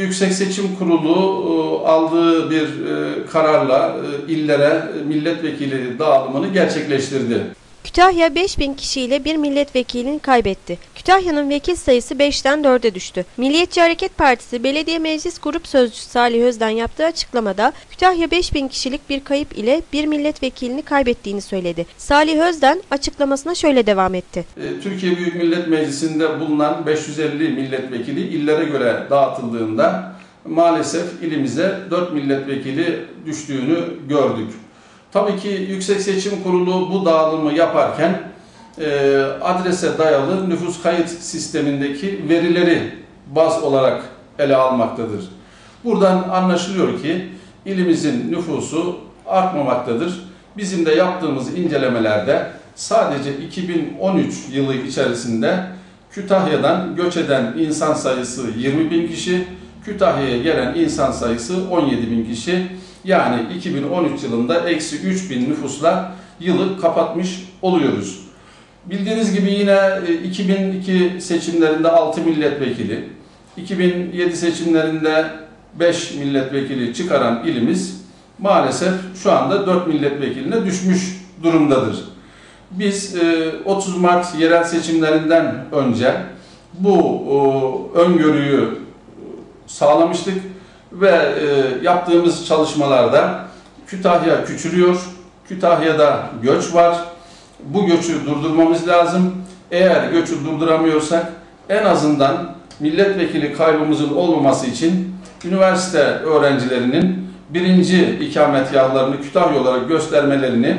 Yüksek Seçim Kurulu e, aldığı bir e, kararla e, illere milletvekili dağılımını gerçekleştirdi. Kütahya 5000 kişiyle bir milletvekilini kaybetti. Kütahya'nın vekil sayısı 5'ten 4'e düştü. Milliyetçi Hareket Partisi Belediye Meclis Grup Sözcüsü Salih Özden yaptığı açıklamada Kütahya 5000 kişilik bir kayıp ile bir milletvekilini kaybettiğini söyledi. Salih Özden açıklamasına şöyle devam etti. E, Türkiye Büyük Millet Meclisi'nde bulunan 550 milletvekili illere göre dağıtıldığında maalesef ilimize 4 milletvekili düştüğünü gördük. Tabii ki Yüksek Seçim Kurulu bu dağılımı yaparken e, adrese dayalı nüfus kayıt sistemindeki verileri baz olarak ele almaktadır. Buradan anlaşılıyor ki ilimizin nüfusu artmamaktadır. Bizim de yaptığımız incelemelerde sadece 2013 yılı içerisinde Kütahya'dan göç eden insan sayısı 20 bin kişi, Kütahya'ya gelen insan sayısı 17 bin kişi. Yani 2013 yılında eksi 3 bin nüfusla yılı kapatmış oluyoruz. Bildiğiniz gibi yine 2002 e, seçimlerinde 6 milletvekili, 2007 seçimlerinde 5 milletvekili çıkaran ilimiz maalesef şu anda 4 milletvekiline düşmüş durumdadır. Biz 30 e, Mart yerel seçimlerinden önce bu öngörüyü sağlamıştık ve e, yaptığımız çalışmalarda Kütahya küçülüyor, Kütahya'da göç var, bu göçü durdurmamız lazım. Eğer göçü durduramıyorsak en azından milletvekili kaybımızın olmaması için üniversite öğrencilerinin birinci ikametgahlarını Kütahya olarak göstermelerini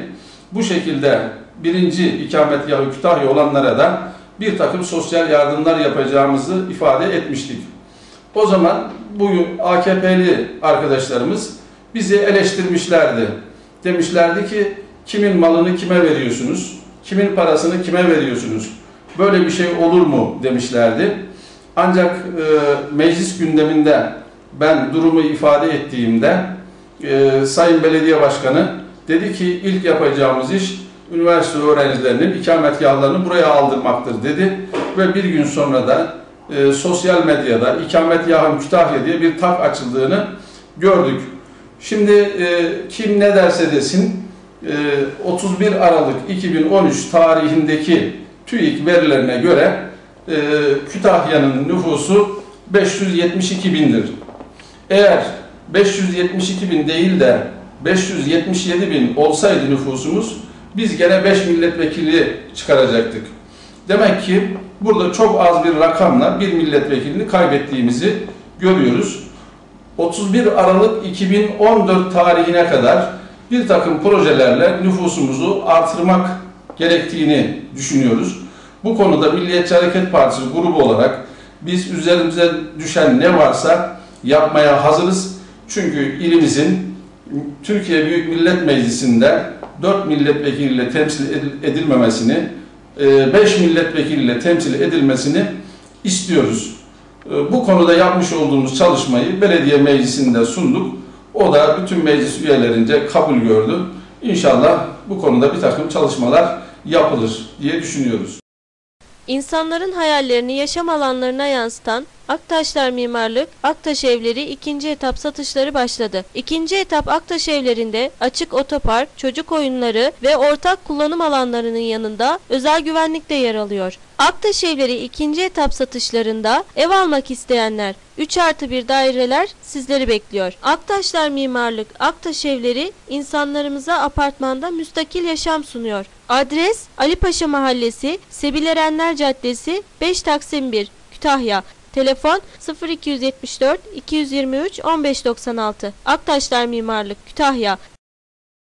bu şekilde birinci ikametgahı Kütahya olanlara da bir takım sosyal yardımlar yapacağımızı ifade etmiştik. O zaman bu AKP'li arkadaşlarımız bizi eleştirmişlerdi. Demişlerdi ki kimin malını kime veriyorsunuz? Kimin parasını kime veriyorsunuz? Böyle bir şey olur mu demişlerdi. Ancak e, meclis gündeminde ben durumu ifade ettiğimde e, Sayın Belediye Başkanı dedi ki ilk yapacağımız iş üniversite öğrencilerinin ikametgahlarını buraya aldırmaktır dedi ve bir gün sonra da e, sosyal medyada ikametgahım Kütahya diye bir tak açıldığını gördük. Şimdi e, kim ne derse desin e, 31 Aralık 2013 tarihindeki TÜİK verilerine göre e, Kütahya'nın nüfusu 572 bindir. Eğer 572 bin değil de 577 bin olsaydı nüfusumuz biz gene 5 milletvekili çıkaracaktık. Demek ki burada çok az bir rakamla bir milletvekilini kaybettiğimizi görüyoruz. 31 Aralık 2014 tarihine kadar bir takım projelerle nüfusumuzu artırmak gerektiğini düşünüyoruz. Bu konuda Milliyetçi Hareket Partisi grubu olarak biz üzerimize düşen ne varsa yapmaya hazırız. Çünkü ilimizin Türkiye Büyük Millet Meclisi'nde 4 milletvekiliyle temsil edilmemesini 5 e, milletvekiliyle temsil edilmesini istiyoruz. E, bu konuda yapmış olduğumuz çalışmayı belediye meclisinde sunduk. O da bütün meclis üyelerince kabul gördü. İnşallah bu konuda bir takım çalışmalar yapılır diye düşünüyoruz. İnsanların hayallerini yaşam alanlarına yansıtan Aktaşlar Mimarlık, Aktaş Evleri ikinci etap satışları başladı. İkinci etap Aktaş Evlerinde açık otopark, çocuk oyunları ve ortak kullanım alanlarının yanında özel güvenlik de yer alıyor. Aktaş Evleri ikinci etap satışlarında ev almak isteyenler 3 artı 1 daireler sizleri bekliyor. Aktaşlar Mimarlık, Aktaş Evleri insanlarımıza apartmanda müstakil yaşam sunuyor. Adres Ali Paşa Mahallesi, Sebilerenler Caddesi, 5 Taksim 1, Kütahya. Telefon 0274 223 1596. Aktaşlar Mimarlık Kütahya